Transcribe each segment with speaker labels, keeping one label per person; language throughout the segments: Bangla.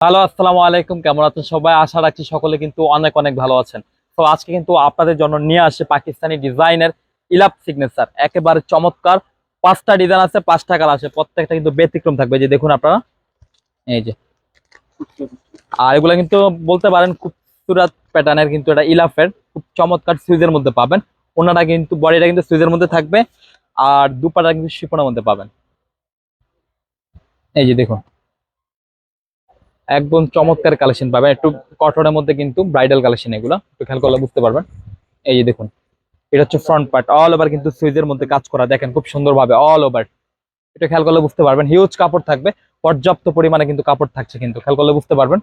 Speaker 1: হ্যালো, আসসালামু আলাইকুম। কেমন আছেন সবাই? আশা রাখছি সকলে কিন্তু অনেক অনেক ভালো আছেন। তো আজকে কিন্তু আপনাদের জন্য নিয়ে আসে পাকিস্তানি ডিজাইনের ইলাপ সিগনেচার একেবারে চমৎকার। পাঁচটা ডিজাইন আছে, পাঁচটা কালার আছে। প্রত্যেকটা কিন্তু ব্যতিক্রম থাকবে। যে দেখুন আপনারা। এই যে। আর এগুলো কিন্তু বলতে পারেন খুব সুরাত প্যাটার্নের কিন্তু এটা ইলাফের খুব চমৎকার সুইজের মধ্যে পাবেন। ওনারা কিন্তু বডিটা কিন্তু সুইজের মধ্যে থাকবে। আর দুপাটা কিন্তু শিপনের মধ্যে পাবেন। এই যে দেখুন। একদম চমৎকার কালেকশন পাবেন। একটু কটনের মধ্যে কিন্তু ব্রাইডাল কালেকশন এগুলো। একটু খেয়াল করলে বুঝতে পারবেন। এই যে দেখুন, এটা হচ্ছে ফ্রন্ট পার্ট অল ওভার কিন্তু সুইজের মধ্যে কাজ করা। দেখেন খুব সুন্দরভাবে অল ওভার এটা খেয়াল করলে বুঝতে পারবেন। হিউজ কাপড় থাকবে, পর্যাপ্ত পরিমাণে কিন্তু কাপড় থাকছে কিন্তু। খেয়াল করলে বুঝতে পারবেন।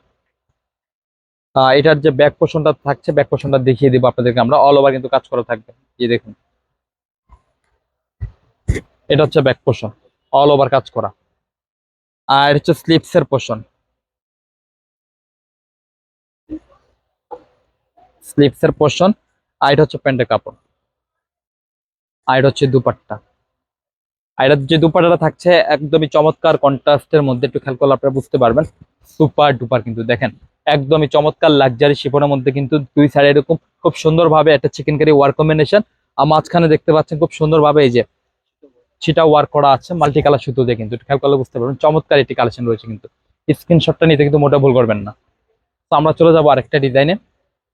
Speaker 1: এটার যে ব্যাক পোর্শনটা থাকছে ব্যাক পোর্শনটা দেখিয়ে দিব আপনাদেরকে আমরা। অল ওভার কিন্তু কাজ করা থাকবে। এই দেখুন। এটা হচ্ছে ব্যাক পোর্শন অল ওভার কাজ করা। আর হচ্ছে স্লিপসের পোর্শন স্লিপসের পোর্শন আর এটা হচ্ছে প্যান্টের কাপড়। আর এটা হচ্ছে দুপাট্টা। আর এটার যে দুপাট্টাটা থাকছে, একদমই চমৎকার কন্ট্রাস্টের মধ্যে, একটু খেয়াল করলে আপনারা বুঝতে পারবেন। সুপার ডুপার কিন্তু, দেখেন, একদমই চমৎকার লাক্সারি শিপনের মধ্যে কিন্তু দুই সাইডে এরকম খুব সুন্দরভাবে একটা চিকেন কারি ওয়ার্ক কম্বিনেশন আর মাঝখানে দেখতে পাচ্ছেন খুব সুন্দরভাবে এই যে সেটা ওয়ার্ক করা আছে মাল্টি কালার সুতো দিয়ে কিন্তু খেয়াল করলে বুঝতে পারবেন। চমৎকার একটি কালেকশন রয়েছে কিন্তু। স্ক্রিনশটটা নিতে কিন্তু মোটা ভুল করবেন না। তো আমরা চলে যাব আরেকটা ডিজাইনে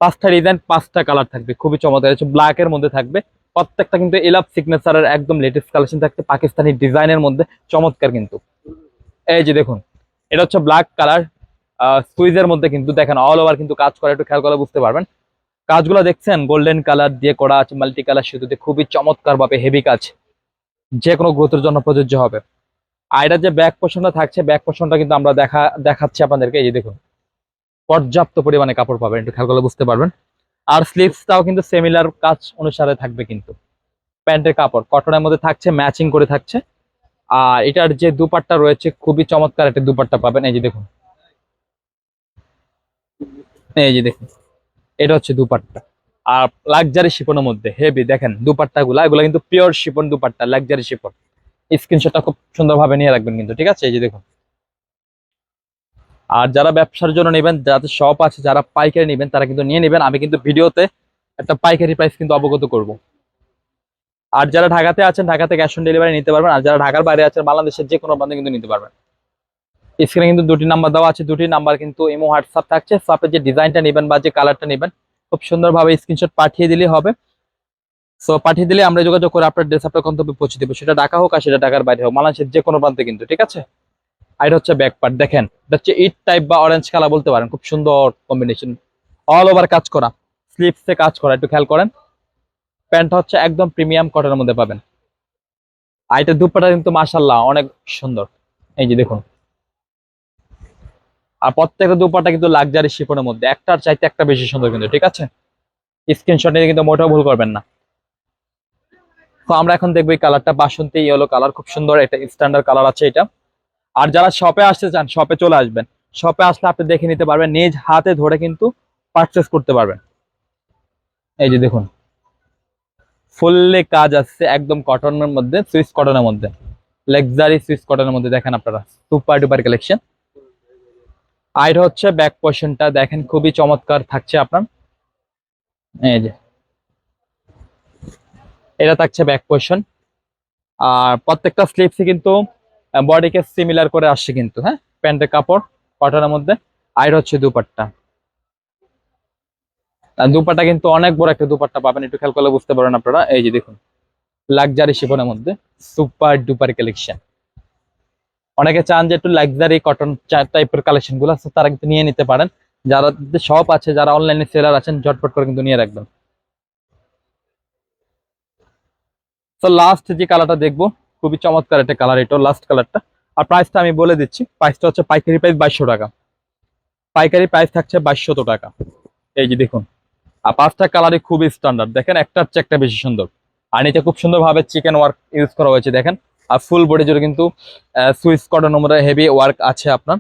Speaker 1: পাঁচটা ডিজাইন পাঁচটা কালার থাকবে, খুবই চমৎকার। ব্ল্যাক এর মধ্যে থাকবে, প্রত্যেকটা কিন্তু এলাপ সিগনেচারের একদম লেটেস্ট কালেকশন থাকছে, পাকিস্তানি ডিজাইনের মধ্যে, চমৎকার কিন্তু। এই যে দেখুন, এটা হচ্ছে ব্ল্যাক কালার সুইজের মধ্যে কিন্তু দেখেন অল ওভার কিন্তু কাজ করে, একটু খেয়াল করলে বুঝতে পারবেন। কাজগুলো দেখছেন গোল্ডেন কালার দিয়ে করা আছে মাল্টি কালার সেতুতে খুবই চমৎকার ভাবে হেভি কাজ। যে কোনো গ্রোথের জন্য প্রযোজ্য হবে। আর এটার যে ব্যাক পোর্শনটা থাকছে ব্যাক পোর্শনটা কিন্তু আমরা দেখা, দেখাচ্ছি আপনাদেরকে, এই যে দেখুন। পর্যাপ্ত পরিমাণে কাপড় পাবেন, একটু খেয়াল করলে বুঝতে পারবেন। আর স্লিভসটাও কিন্তু সিমিলার কাজ অনুসারে থাকবে কিন্তু। প্যান্টের কাপড় কটনের মধ্যে থাকছে ম্যাচিং করে থাকছে। আর এটার যে দুপাট্টা রয়েছে, খুবই চমৎকার একটা দুপাট্টা পাবেন। এই যে দেখুন। এই যে দেখুন। এটা হচ্ছে দুপাট্টা। আর লাক্সারি শিপনের মধ্যে হেভি দেখেন দুপাট্টা গুলা এগুলো কিন্তু pure chiffon dupatta luxury chiffon. স্ক্রিনশটটা খুব সুন্দরভাবে নিয়ে রাখবেন কিন্তু, ঠিক আছে? এই যে দেখুন। আর যারা ব্যবসার জন্য নেবেন, যাদের শপ আছে, যারা পাইকারি নেবেন, তারা কিন্তু নিয়ে নেবেন। আমি কিন্তু ভিডিওতে একটা পাইকারি প্রাইস কিন্তু অবগত করব। আর যারা ঢাকাতে আছেন, ঢাকাতে ক্যাশ অন ডেলিভারি নিতে পারবেন। আর যারা ঢাকার বাইরে আছেন, বাংলাদেশের যে কোনো প্রান্তে কিন্তু নিতে পারবেন। স্ক্রিনে কিন্তু দুটি নাম্বার দেওয়া আছে। দুটি নাম্বার কিন্তু ইমো হোয়াটসঅ্যাপ থাকছে। সাপে যে ডিজাইনটা নেবেন বা যে কালারটা নেবেন, খুব সুন্দরভাবে স্ক্রিনশট পাঠিয়ে দিলে হবে। সো পাঠিয়ে দিলে আমরা যোগাযোগ করে আপনার ড্রেস আপনার গন্তব্যে পৌঁছে দেবো। সেটা ঢাকা হোক আর সেটা ঢাকার বাইরে হোক, বাংলাদেশের যে কোনো প্রান্তে কিন্তু, ঠিক আছে? আর হচ্ছে ব্যাক পার্ট দেখেন, এটা হচ্ছে ইট টাইপ বা অরেঞ্জ কালার বলতে পারেন, খুব সুন্দর কম্বিনেশন অল ওভার কাজ করা স্লিপসে কাজ করা, একটু খেয়াল করেন। প্যান্টটা হচ্ছে একদম প্রিমিয়াম কটনের মধ্যে পাবেন। আর এটা দুপাটা কিন্তু মাসাল্লাহ অনেক সুন্দর। এই যে দেখুন। আর প্রত্যেকটা দুপাটা কিন্তু লাক্সারি শিপনের মধ্যে। একটার চাইতে একটা বেশি সুন্দর কিন্তু, ঠিক আছে? স্ক্রিনশট নিয়ে কিন্তু মোটেও ভুল করবেন না। তো আমরা এখন দেখব এই কালারটা বাসন্তী ইয়েলো কালার খুব সুন্দর এটা স্ট্যান্ডার্ড কালার আছে এটা। আর যারা শপে আসতে চান শপে চলে আসবেন। শপে আসলে আপনি দেখে নিতে পারবেন, নিজ হাতে ধরে কিন্তু পারচেস করতে পারবেন। এই যে দেখুন ফুললি কাজ আসছে একদম কটনের মধ্যে সুইস কটনের মধ্যে। লাক্সারি সুইস কটনের মধ্যে দেখেন আপনারা সুপার ডুপার কালেকশন আর হচ্ছে ব্যাক পোর্শনটা দেখেন, খুবই চমৎকার থাকছে আপনার। এই যে, এটা থাকছে ব্যাক পোর্শন আর প্রত্যেকটা স্লিপসে কিন্তু বডিকে সিমিলার করে আসছে কিন্তু হ্যাঁ? প্যান্টের কাপড় কটনের মধ্যে, আর হচ্ছে দুপাট্টা। আর দুপাট্টা কিন্তু অনেক বড় একটা দুপাট্টা পাবেন, একটু খেয়াল করলে বুঝতে পারেন আপনারা। এই যে দেখুন লাক্সারি শিফনের মধ্যে সুপার ডুপার কালেকশন অনেকে চান যে একটু লাক্সারি কটন টাইপের কালেকশনগুলো আছে, তারা কিন্তু নিয়ে নিতে পারেন। যারা শপ আছে, যারা অনলাইনে সেলার আছেন, ঝটপট করে কিন্তু নিয়ে রাখবেন। তো লাস্ট যে কালারটা দেখব খুবই চমৎকার একটা কালার এটা লাস্ট কালারটা আর প্রাইসটা আমি বলে দিচ্ছি প্রাইসটা হচ্ছে পাইকারি প্রাইস বাইশশো টাকা। পাইকারি প্রাইস থাকছে বাইশশত টাকা। এই যে দেখুন, আর পাঁচটা কালারই খুবই স্ট্যান্ডার্ড দেখেন একটার চেয়ে একটা বেশি সুন্দর। আর নিচে খুব সুন্দরভাবে চিকেন ওয়ার্ক ইউজ করা হয়েছে, দেখেন। আর ফুল বডি জুড়ে কিন্তু সুইচ কটন নম্বরে হেভি ওয়ার্ক আছে আপনার।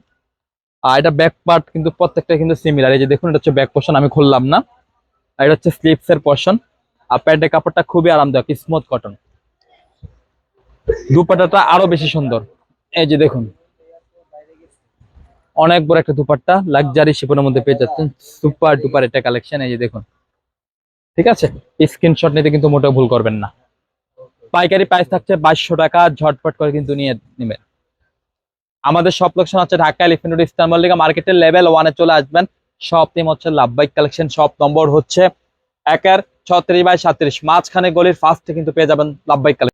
Speaker 1: আর এটা ব্যাক পার্ট কিন্তু প্রত্যেকটা কিন্তু সিমিলার এই যে দেখুন, এটা হচ্ছে ব্যাক পোর্শন আমি খুললাম না। আর এটা হচ্ছে স্লিপসের পোর্শন আর প্যান্টের কাপড়টা খুবই আরামদায়ক স্মুথ কটন দুপাটাটা আরও বেশি সুন্দর। এই যে দেখুন। অনেক বড় একটা দুপাট্টা লাক্সারি শিপনের মধ্যে পেয়ে যাচ্ছেন। সুপার ডুপার একটা কালেকশন এই যে দেখুন। ঠিক আছে? স্ক্রিনশট নিতে কিন্তু মোটেও ভুল করবেন না। পাইকারি প্রাইস থাকছে বাইশশো টাকা, ঝটপট করে কিন্তু নিয়ে নেবেন। আমাদের সব লোকেশন হচ্ছে ঢাকা এলিফেন্ট রোড মল্লিকা মার্কেটের লেভেল ওয়ানে চলে আসবেন। সব টিম হচ্ছে লাভবাইক কালেকশন সব নম্বর হচ্ছে একের ছত্রিশ বাই সাত্রিশ। মাঝখানে গলির ফার্স্টে কিন্তু পেয়ে যাবেন লাভবাইক কালেকশন